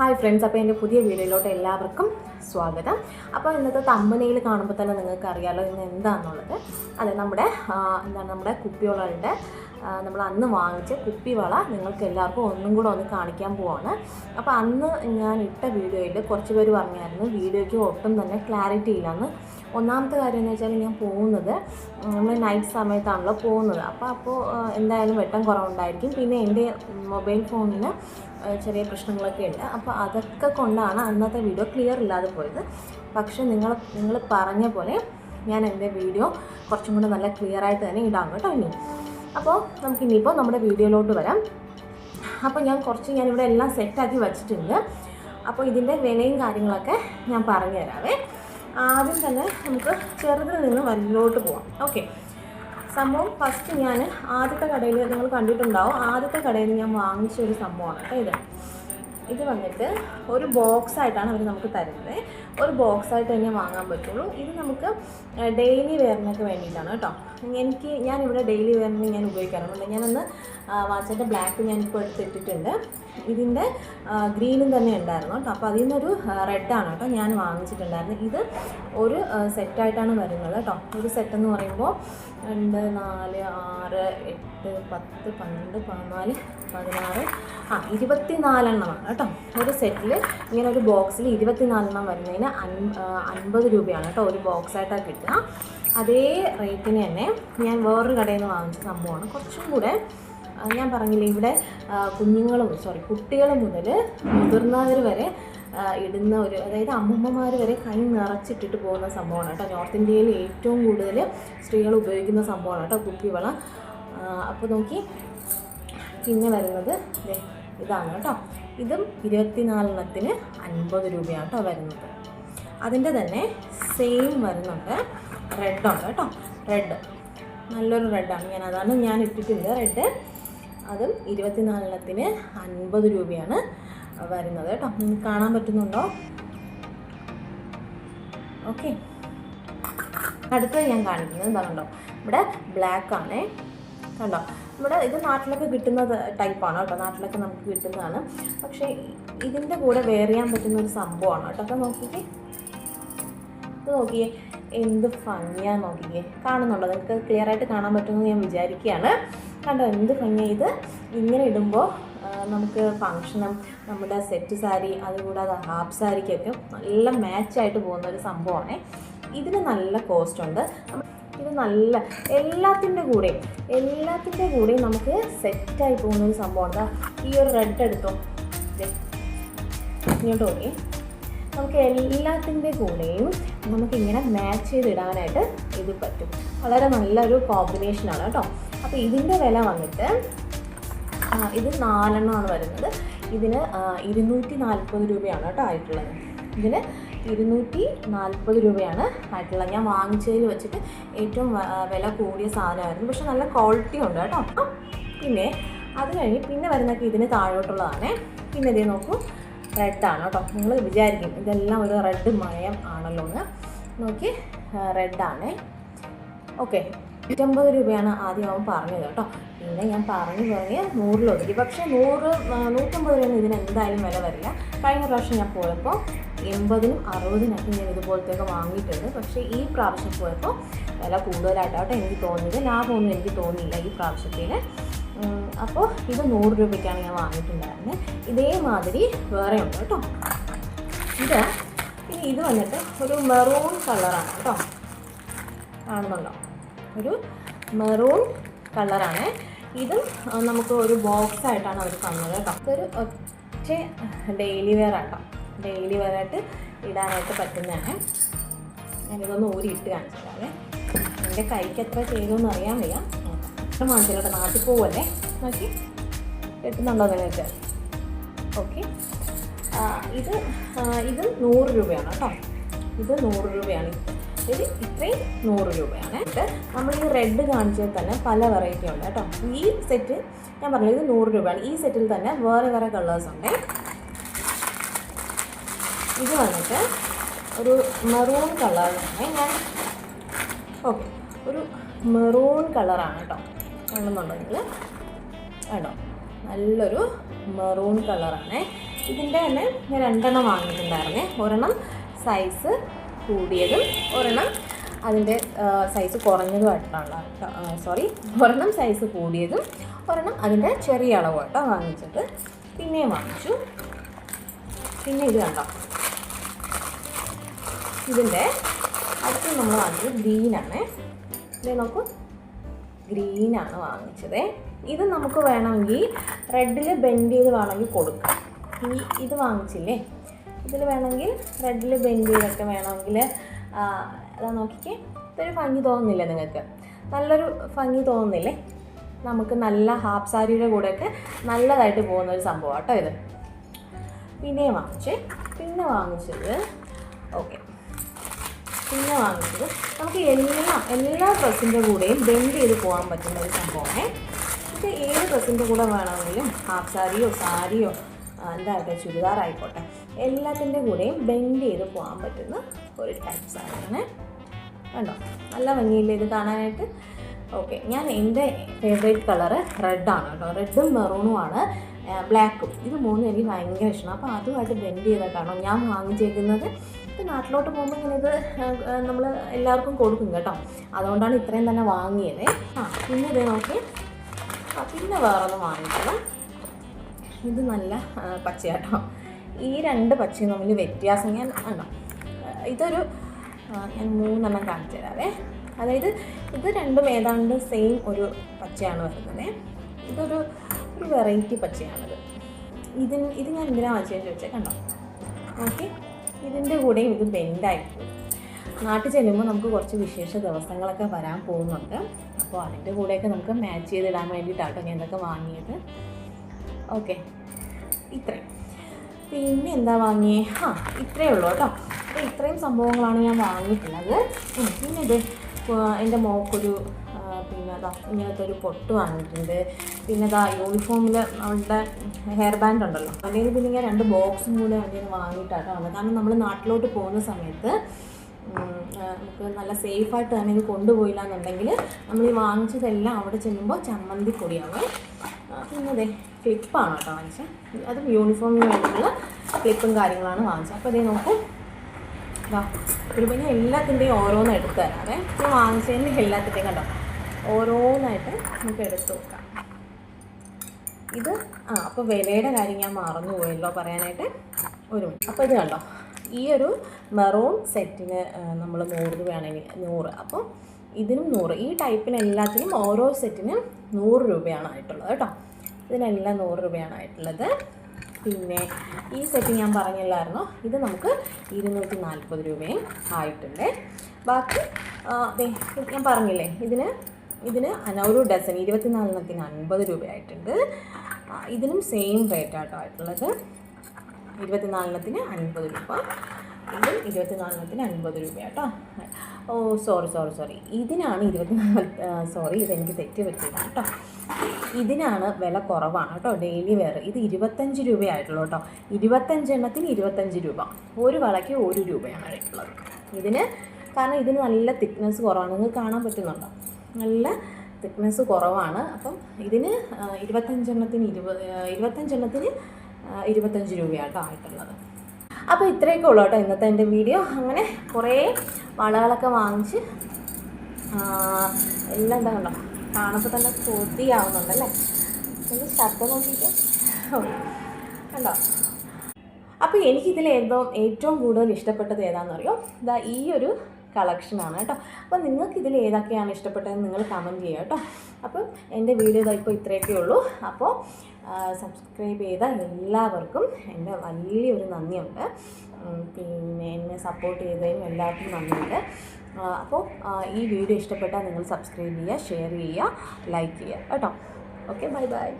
Hi friends അപ്പോൾ എന്റെ പുതിയ വീഡിയോയിലോട്ട് എല്ലാവർക്കും സ്വാഗതം. അപ്പോൾ ഇന്നത്തെ തമ്മനയിൽ കാണുമ്പോൾ തന്നെ നിങ്ങൾക്ക് അറിയാമല്ലോ ഇന്ന് എന്താണെന്നുള്ളത് അതെ നമ്മുടെ എന്താണ് നമ്മുടെ കുപ്പിവളകളുടെ ആ, നമ്മൾ അന്ന് വാങ്ങിച്ച കുപ്പിവള നിങ്ങൾക്ക് എല്ലാവർക്കും ഒന്നും കൂടെ ഒന്ന് കാണിക്കാൻ പോവാണ്. അപ്പോൾ അന്ന് ഞാൻ ഇട്ട വീഡിയോയിൽ കുറച്ച് പേര് പറഞ്ഞായിരുന്നു വീഡിയോയ്ക്ക് ഒട്ടും തന്നെ ക്ലാരിറ്റി ഇല്ലെന്ന്. ഒന്നാമത്തെ കാര്യം എന്ന് വെച്ചാൽ ഞാൻ പോകുന്നത് നമ്മൾ നൈറ്റ് സമയത്താണല്ലോ പോകുന്നത്. അപ്പോൾ അപ്പോൾ എന്തായാലും വെട്ടം കുറവുണ്ടായിരിക്കും. പിന്നെ എന്റെ മൊബൈൽ ഫോണിന് ചെറിയ പ്രശ്നങ്ങളൊക്കെ ഉണ്ട്. അപ്പോൾ അതൊക്കെ കൊണ്ടാണ് അന്നത്തെ വീഡിയോ ക്ലിയർ ഇല്ലാതെ പോയത്. പക്ഷേ നിങ്ങൾ നിങ്ങൾ പറഞ്ഞ പോലെ ഞാൻ എന്റെ വീഡിയോ കുറച്ചും കൂടെ നല്ല ക്ലിയർ ആയിട്ട് തന്നെ ഇടാം കേട്ടോ ഇനി. അപ്പോൾ നമുക്ക് ഇനിയിപ്പോൾ നമ്മുടെ വീഡിയോയിലോട്ട് വരാം. അപ്പോൾ ഞാൻ കുറച്ച് ഞാനിവിടെ എല്ലാം സെറ്റാക്കി വച്ചിട്ടുണ്ട്. അപ്പോൾ ഇതിന്റെ വിലയും കാര്യങ്ങളൊക്കെ ഞാൻ പറഞ്ഞു തരാവേ. ആദ്യം തന്നെ നമുക്ക് ചെറുതിൽ നിന്ന് വലുതിലോട്ട് പോവാം. ഓക്കെ. സംഭവം ഫസ്റ്റ് ഞാൻ ആദ്യത്തെ കടയിൽ നിങ്ങൾ കണ്ടിട്ടുണ്ടാവും. ആദ്യത്തെ കടയിൽ ഞാൻ വാങ്ങിച്ച ഒരു സംഭവമാണ് കേട്ടോ ഇത്. ഇത് വന്നിട്ട് ഒരു ബോക്സ് ആയിട്ടാണ് അവർ നമുക്ക് തരുന്നത്. ഒരു ബോക്സ് ആയിട്ട് തന്നെ വാങ്ങാൻ പറ്റുള്ളൂ. ഇത് നമുക്ക് ഡെയിലി വെയറിനൊക്കെ വേണ്ടിയിട്ടാണ് കേട്ടോ. എനിക്ക് ഞാനിവിടെ ഡെയിലി വെയറിന് ഞാൻ ഉപയോഗിക്കാറുണ്ട്. ഞാനൊന്ന് വാച്ചിന്റെ ബ്ലാക്ക് ഞാനിപ്പോൾ എടുത്തിട്ടിട്ടുണ്ട്. ഇതിന്റെ ഗ്രീനും തന്നെ ഉണ്ടായിരുന്നു കേട്ടോ. അപ്പോൾ അതിൽ നിന്നൊരു റെഡാണ് കേട്ടോ ഞാൻ വാങ്ങിച്ചിട്ടുണ്ടായിരുന്നു ഇത് ഒരു സെറ്റായിട്ടാണ് വരുന്നത് കേട്ടോ. ഒരു സെറ്റ് എന്ന് പറയുമ്പോൾ രണ്ട് നാല് ആറ് എട്ട് പത്ത് പന്ത്രണ്ട് പതിനാല് പതിനാറ്. ആ ഇരുപത്തി നാലെണ്ണമാണ് കേട്ടോ. ഒരു സെറ്റിൽ ഇങ്ങനെ ഒരു ബോക്സിൽ ഇരുപത്തി നാലെണ്ണം വരുന്നതിന് അൻപത് രൂപയാണ് കേട്ടോ ഒരു ബോക്സായിട്ടാണ് കിട്ടുക. അതേ റേറ്റിന് തന്നെ ഞാൻ വേറൊരു കടയിൽ നിന്ന് വാങ്ങിച്ച സംഭവമാണ്. കുറച്ചും കൂടെ ഞാൻ പറഞ്ഞില്ലേ ഇവിടെ കുഞ്ഞുങ്ങളും സോറി കുട്ടികൾ മുതൽ മുതിർന്നവർ വരെ ഇടുന്ന ഒരു അതായത് അമ്മൂമ്മമാർ വരെ കൈ നിറച്ചിട്ടിട്ട് പോകുന്ന സംഭവമാണ് കേട്ടോ. നോർത്ത് ഇന്ത്യയിൽ ഏറ്റവും കൂടുതൽ സ്ത്രീകൾ ഉപയോഗിക്കുന്ന സംഭവമാണ് കേട്ടോ കുപ്പിവള. അപ്പോൾ നോക്കി. പിന്നെ വരുന്നത് ഇതാണ് കേട്ടോ. ഇതും ഇരുപത്തിനാലെണ്ണത്തിന് അൻപത് രൂപയാണ് കേട്ടോ വരുന്നത്. അതിന്റെ തന്നെ സെയിം വരുന്നുണ്ട്. റെഡുണ്ട് കേട്ടോ. റെഡ് നല്ലൊരു റെഡാണ് ഞാൻ അതാണ് ഞാൻ ഇട്ടിട്ടുണ്ട് റെഡ് അതും ഇരുപത്തിനാലെണ്ണത്തിന് അൻപത് രൂപയാണ്. വരുന്നത് കേട്ടോ. നിങ്ങൾക്ക് കാണാൻ പറ്റുന്നുണ്ടോ? ഓക്കെ അടുത്തത് ഞാൻ കാണിക്കുന്നത് എന്താ കണ്ടോ? ഇവിടെ ബ്ലാക്ക് ആണേ. കണ്ടോ? ഇവിടെ ഇത് നാട്ടിലൊക്കെ കിട്ടുന്ന ടൈപ്പാണ് കേട്ടോ. നാട്ടിലൊക്കെ നമുക്ക് കിട്ടുന്നതാണ്. പക്ഷേ ഇതിന്റെ കൂടെ വെയർ ചെയ്യാൻ പറ്റുന്ന ഒരു സംഭവമാണ് കേട്ടോ. അപ്പോൾ നോക്കിക്കേ. ഇത് നോക്കിയേ. എന്ത് ഭംഗിയാ നോക്കിക്കേ. കാണുന്നുണ്ടോ? നിങ്ങൾക്ക് ക്ലിയർ ആയിട്ട് കാണാൻ പറ്റുമെന്ന് ഞാൻ വിചാരിക്കുകയാണ്. കണ്ടോ എന്ത് ഭംഗിയാണ് ഇത്? ഇങ്ങനെ ഇടുമ്പോൾ നമുക്ക് ഫങ്ഷനും നമ്മുടെ സെറ്റ് സാരി അതുകൂടാതെ ഹാഫ് സാരിക്കൊക്കെ നല്ല മാച്ചായിട്ട് പോകുന്ന ഒരു സംഭവമാണ്. ഇതിന് നല്ല കോസ്റ്റ് ഉണ്ട്. ഇത് നല്ല എല്ലാത്തിന്റെ കൂടെയും എല്ലാത്തിന്റെ കൂടെയും നമുക്ക് സെറ്റായി പോകുന്ന ഒരു സംഭവമാണ്. ഈ ഒരു റെഡ് എടുത്തോ. ഇങ്ങോട്ട് നോക്കി. നമുക്ക് എല്ലാത്തിന്റെ കൂടെയും നമുക്കിങ്ങനെ മാച്ച് ചെയ്തിടാനായിട്ട് ഇത് പറ്റും. വളരെ നല്ലൊരു കോമ്പിനേഷനാണ് കേട്ടോ. അപ്പോൾ ഇതിന്റെ വില വന്നിട്ട് ഇത് നാലെണ്ണമാണ് വരുന്നത്. ഇതിന് ഇരുന്നൂറ്റി നാൽപ്പത് രൂപയാണ് കേട്ടോ ആയിട്ടുള്ളത്. ഇതിന് ഇരുന്നൂറ്റി നാൽപ്പത് രൂപയാണ് ആയിട്ടുള്ളത്. ഞാൻ വാങ്ങിച്ചതിൽ വെച്ചിട്ട് ഏറ്റവും വില കൂടിയ സാധനമായിരുന്നു. പക്ഷെ നല്ല ക്വാളിറ്റി ഉണ്ട് കേട്ടോ. പിന്നെ അത് കഴിഞ്ഞ് പിന്നെ വരുന്നൊക്കെ ഇതിന് താഴോട്ടുള്ളതാണ്. പിന്നെ ഇതേ നോക്കൂ റെഡാണ് കേട്ടോ. നിങ്ങൾ വിചാരിക്കും ഇതെല്ലാം ഒരു റെഡ് മയം ആണല്ലോ എന്ന് നോക്കി റെഡാണ് ഓക്കെ നൂറ്റമ്പത് രൂപയാണ് ആദ്യം അവൻ പറഞ്ഞത് കേട്ടോ. പിന്നെ ഞാൻ പറഞ്ഞു പറഞ്ഞ് നൂറിലൊതുക്കി പക്ഷേ നൂറ് നൂറ്റമ്പത് രൂപ ഇതിന് എന്തായാലും വില വരില്ല. കഴിഞ്ഞ പ്രാവശ്യം ഞാൻ പോയപ്പോൾ എൺപതിനും അറുപതിനൊക്കെ ഞാൻ ഇതുപോലത്തെയൊക്കെ വാങ്ങിയിട്ടുണ്ട്. പക്ഷേ ഈ പ്രാവശ്യം പോയപ്പോൾ വില കൂടുതലായിട്ടാട്ടോ എനിക്ക് തോന്നിയത് ലാഭമൊന്നും എനിക്ക് തോന്നിയില്ല ഈ പ്രാവശ്യത്തിൽ അപ്പോൾ ഇത് നൂറ് രൂപയ്ക്കാണ് ഞാൻ വാങ്ങിയിട്ടുണ്ടായിരുന്നത് ഇതേമാതിരി വേറെ ഉണ്ട് കേട്ടോ. ഇത് ഇനി ഇത് വന്നിട്ട് ഒരു മെറൂൺ കളറാണ് കേട്ടോ. കാണുന്നുണ്ടോ? ഒരു മെറൂൺ കളറാണ്. ഇതും നമുക്ക് ഒരു ബോക്സ് ആയിട്ടാണ് അവർ തന്നത് കേട്ടോ. ഇതൊരു ഒറ്റ ഡെയിലി വെയർ ആട്ടോ. ഡെയിലി വെയർ ആയിട്ട് ഇടാനായിട്ട് പറ്റുന്നതാണ്. ഞാനിതൊന്ന് ഊരി ഇട്ട് കാണിച്ചിട്ടാവേ എന്റെ കൈക്ക് എത്ര ചെയ്തു എന്ന് അറിയാൻ വയ്യ. എത്ര വാങ്ങിച്ചില്ല നാട്ടിൽ പോവല്ലേ? നോക്കി. കിട്ടുന്നുണ്ടോ നിങ്ങൾക്ക്? ഓക്കെ. ഇത് ഇത് നൂറ് രൂപയാണ് കേട്ടോ. ഇത് നൂറ് രൂപയാണ്. ഇത് ഇത്രയും നൂറ് രൂപയാണ്. ഇത് നമ്മൾ ഈ റെഡ് കാണിച്ചതിൽ തന്നെ പല വെറൈറ്റി ഉണ്ട് കേട്ടോ. ഈ സെറ്റ് ഞാൻ പറഞ്ഞത് ഇത് നൂറ് രൂപയാണ്. ഈ സെറ്റിൽ തന്നെ വേറെ വേറെ കളേഴ്സ് ഉണ്ട്. ഇത് വന്നിട്ട് ഒരു മെറൂൺ കളറാണ് ഞാൻ ഓക്കെ ഒരു മെറൂൺ കളറാണ് കേട്ടോ. ആണെന്നുണ്ടെങ്കിൽ കണ്ടോ നല്ലൊരു മെറൂൺ കളറാണ് ഇതിന്റെ തന്നെ ഞാൻ രണ്ടെണ്ണം വാങ്ങിയിട്ടുണ്ടായിരുന്നേ. ഒരെണ്ണം സൈസ് കൂടിയതും ഒരെണ്ണം അതിന്റെ സൈസ് കുറഞ്ഞതുമായിട്ടുള്ള സോറി ഒരെണ്ണം സൈസ് കൂടിയതും ഒരെണ്ണം അതിന്റെ ചെറിയ അളവായിട്ടോ വാങ്ങിച്ചത്. പിന്നെയും വാങ്ങിച്ചു. പിന്നെ ഇത് കണ്ടോ? ഇതിന്റെ അടുത്ത് നമ്മൾ വാങ്ങിച്ചത് ഗ്രീനാണ് ഇത് നോക്കൂ. ഗ്രീനാണ് വാങ്ങിച്ചത്. ഇത് നമുക്ക് വേണമെങ്കിൽ റെഡിൽ ബെൻഡ് ചെയ്ത് വേണമെങ്കിൽ കൊടുക്കാം. ഈ ഇത് വാങ്ങിച്ചില്ലേ? ഇതിൽ വേണമെങ്കിൽ റെഡിൽ ബെൻഡ് ചെയ്തൊക്കെ വേണമെങ്കിൽ അതാ നോക്കിക്കേ. ഇതൊരു ഭംഗി തോന്നുന്നില്ല നിങ്ങൾക്ക്? നല്ലൊരു ഭംഗി തോന്നുന്നില്ലേ? നമുക്ക് നല്ല ഹാഫ് സാരിയുടെ കൂടെയൊക്കെ നല്ലതായിട്ട് പോകുന്ന ഒരു സംഭവം കേട്ടോ ഇത്. പിന്നെ വാങ്ങിച്ചേ പിന്നെ വാങ്ങിച്ചത് ഓക്കെ പിന്നെ വാങ്ങിച്ചത് നമുക്ക് എല്ലാ എല്ലാ ഡ്രസ്സിന്റെ കൂടെയും ബെൻഡ് ചെയ്ത് പോകാൻ പറ്റുന്ന ഒരു സംഭവമാണ്. ഇത് ഏത് ഡ്രസ്സിന്റെ കൂടെ വേണമെങ്കിലും ഹാഫ് സാരിയോ സാരിയോ എന്താകട്ടെ ചുരിദാർ ആയിക്കോട്ടെ എല്ലാത്തിന്റെ കൂടെയും ബെൻഡ് ചെയ്ത് പോകാൻ പറ്റുന്ന ഒരു ടൈപ്പ് സാധനമാണ് കണ്ടോ? നല്ല ഭംഗിയില്ലേ ഇത് കാണാനായിട്ട്? ഓക്കെ ഞാൻ എന്റെ ഫേവറേറ്റ് കളറ് റെഡാണ് കേട്ടോ. റെഡും മെറൂണും ആണ്. ബ്ലാക്കും ഇത് മൂന്നും എനിക്ക് ഭയങ്കര ഇഷ്ടമാണ് അപ്പോൾ അതുമായിട്ട് ബെൻഡ് ചെയ്തിട്ടാണോ ഞാൻ വാങ്ങിച്ചേക്കുന്നത് ഇപ്പം നാട്ടിലോട്ട് പോകുമ്പോൾ ഇങ്ങനെ ഇത് നമ്മൾ എല്ലാവർക്കും കൊടുക്കും കേട്ടോ. അതുകൊണ്ടാണ് ഇത്രയും തന്നെ വാങ്ങിയത്. ആ പിന്നെ ഇത് നോക്കി പിന്നെ വേറൊന്ന് വാങ്ങിക്കണം ഇത് നല്ല പച്ചയാട്ടോ. ഈ രണ്ട് പച്ചയും തമ്മിൽ വ്യത്യാസം ഞാൻ ആണോ? ഇതൊരു ഞാൻ മൂന്നെണ്ണം കാണിച്ചു തരാവേ. അതായത് ഇത് രണ്ടും ഏതാണ്ട് സെയിം ഒരു പച്ചയാണ് വരുന്നത്. ഇതൊരു ഒരു വെറൈറ്റി പച്ചയാണിത്. ഇതിന് ഇത് ഞാൻ എന്തിനാണ് വാങ്ങിച്ചതെന്ന് ചോദിച്ചാൽ കണ്ടോ? ഓക്കെ. ഇതിന്റെ കൂടെയും ഇത് ബെൻഡായിപ്പോയി നാട്ടിൽ ചെല്ലുമ്പോൾ നമുക്ക് കുറച്ച് വിശേഷ ദിവസങ്ങളൊക്കെ വരാൻ പോകുന്നുണ്ട്. അപ്പോൾ അതിന്റെ കൂടെയൊക്കെ നമുക്ക് മാച്ച് ചെയ്തിടാൻ വേണ്ടിയിട്ടാട്ടോ ഞാൻ ഇതൊക്കെ വാങ്ങിയത്. ഓക്കെ. ഇത്രയും പിന്നെ എന്താ വാങ്ങിയേ? ആ ഇത്രയേ ഉള്ളൂ കേട്ടോ. അപ്പോൾ ഇത്രയും സംഭവങ്ങളാണ് ഞാൻ വാങ്ങിയിട്ടുള്ളത്. പിന്നെ ഇത് എന്റെ മോക്കൊരു പിന്നെ അതാ ഇങ്ങനത്തെ ഒരു പൊട്ട് വാങ്ങിയിട്ടുണ്ട്. പിന്നെ അതാ യൂണിഫോമിൽ അവളുടെ ഹെയർ ബാൻഡ് ഉണ്ടല്ലോ. അല്ലെങ്കിൽ പിന്നെ ഞാൻ രണ്ട് ബോക്സും കൂടെ അതിന് വാങ്ങിയിട്ടാണ് കാരണം നമ്മൾ നാട്ടിലോട്ട് പോകുന്ന സമയത്ത് നമുക്ക് നല്ല സേഫായിട്ട് തന്നെ ഇത് കൊണ്ടുപോയില്ല എന്നുണ്ടെങ്കിൽ നമ്മൾ ഈ വാങ്ങിച്ചതെല്ലാം അവിടെ ചെല്ലുമ്പോൾ ചമ്മന്തി അതെ ക്ലിപ്പാണ് കേട്ടോ വാങ്ങിച്ചത് അതും യൂണിഫോമിന് വേണ്ടിയിട്ടുള്ള ക്ലിപ്പും കാര്യങ്ങളാണ് വാങ്ങിച്ചത് അപ്പോൾ അതേ നോക്കൂ. ഒരു പിന്നെ എല്ലാത്തിന്റെയും ഓരോന്ന് എടുത്ത് തരാം ഞാൻ വാങ്ങിച്ചതിന്റെ എല്ലാത്തിന്റെയും കണ്ടോ? ഓരോന്നായിട്ട് നമുക്ക് എടുത്ത് നോക്കാം. ഇത് ആ അപ്പോൾ വിലയുടെ കാര്യം ഞാൻ മറന്നു പോയല്ലോ പറയാനായിട്ട്. ഒരു അപ്പോൾ ഇത് കണ്ടോ? ഈ ഒരു മെറൂൺ സെറ്റിന് നമ്മൾ നൂറ് രൂപയാണെങ്കിൽ നൂറ്. അപ്പോൾ ഇതിനും നൂറ്. ഈ ടൈപ്പിന് എല്ലാത്തിനും ഓരോ സെറ്റിനും നൂറ് രൂപയാണ് ആയിട്ടുള്ളത് കേട്ടോ. ഇതിനെല്ലാം നൂറ് രൂപയാണ് ആയിട്ടുള്ളത്. പിന്നെ ഈ സെറ്റ് ഞാൻ പറഞ്ഞില്ലായിരുന്നോ? ഇത് നമുക്ക് ഇരുന്നൂറ്റി നാൽപ്പത് രൂപയും ആയിട്ടുണ്ട്. ബാക്കി ഞാൻ പറഞ്ഞില്ലേ ഇതിന് ഇതിന് ഒരു ഡസൻ ഇരുപത്തിനാലെണ്ണത്തിന് അൻപത് രൂപയായിട്ടുണ്ട്. ഇതിനും സെയിം റേറ്റ് ആട്ടോ ആയിട്ടുള്ളത്. ഇരുപത്തിനാലെണ്ണത്തിന് അൻപത് രൂപ. ഇതും ഇരുപത്തിനാലെണ്ണത്തിന് അൻപത് രൂപ കേട്ടോ ഓ സോറി സോറി സോറി ഇതിനാണ് ഇരുപത്തിനാല് സോറി ഇതെനിക്ക് തെറ്റ് പറ്റിയതാണ് കേട്ടോ ഇതിനാണ് വില കുറവാണ് കേട്ടോ ഡെയിലി വെയർ ഇത് ഇരുപത്തഞ്ച് രൂപയായിട്ടുള്ളൂ കേട്ടോ ഇരുപത്തഞ്ചെണ്ണത്തിന് ഇരുപത്തഞ്ച് രൂപ. ഒരു വളയ്ക്ക് ഒരു രൂപയാണ് ആയിട്ടുള്ളത് ഇതിന് കാരണം ഇതിന് നല്ല തിക്നെസ് കുറവാണ്. നിങ്ങൾക്ക് കാണാൻ പറ്റുന്നുണ്ടോ? നല്ല തിക്നെസ് കുറവാണ്. അപ്പം ഇതിന് ഇരുപത്തഞ്ചെണ്ണത്തിന് ഇരുപത് ഇരുപത്തഞ്ചെണ്ണത്തിന് ഇരുപത്തഞ്ച് ഇരുപത്തഞ്ച് രൂപയാട്ടോ ആയിട്ടുള്ളത്. അപ്പോൾ ഇത്രയൊക്കെ ഉള്ളൂ കേട്ടോ ഇന്നത്തെ എന്റെ വീഡിയോ. അങ്ങനെ കുറേ വളകളൊക്കെ വാങ്ങിച്ച് എല്ലാം എന്താ കണ്ടോ? കാണുമ്പോൾ തന്നെ കൊതിയാവുന്നുണ്ടല്ലേ? എനിക്ക് ഷർട്ട് നോക്കിയിട്ട്. കണ്ടോ? അപ്പോൾ എനിക്കിതിൽ ഏതോ ഏറ്റവും കൂടുതൽ ഇഷ്ടപ്പെട്ടത് ഏതാണെന്ന് അറിയോ ഇതാ ഈ ഒരു കളക്ഷനാണ് കേട്ടോ. അപ്പോൾ നിങ്ങൾക്ക് ഇതിൽ ഏതൊക്കെയാണ് ഇഷ്ടപ്പെട്ടതെന്ന് നിങ്ങൾ കമന്റ് ചെയ്യുക കേട്ടോ. അപ്പം എന്റെ വീഡിയോ ഇപ്പോൾ ഇത്രയൊക്കെ ഉള്ളൂ. അപ്പോൾ സബ്സ്ക്രൈബ് ചെയ്ത എല്ലാവർക്കും എന്റെ വലിയൊരു നന്ദിയുണ്ട്. പിന്നെ എന്നെ സപ്പോർട്ട് ചെയ്തതിനും എല്ലാവർക്കും നന്ദിയുണ്ട്. അപ്പോൾ ഈ വീഡിയോ ഇഷ്ടപ്പെട്ടാൽ നിങ്ങൾ സബ്സ്ക്രൈബ് ചെയ്യുക ഷെയർ ചെയ്യുക ലൈക്ക് ചെയ്യുക കേട്ടോ. Okay bye bye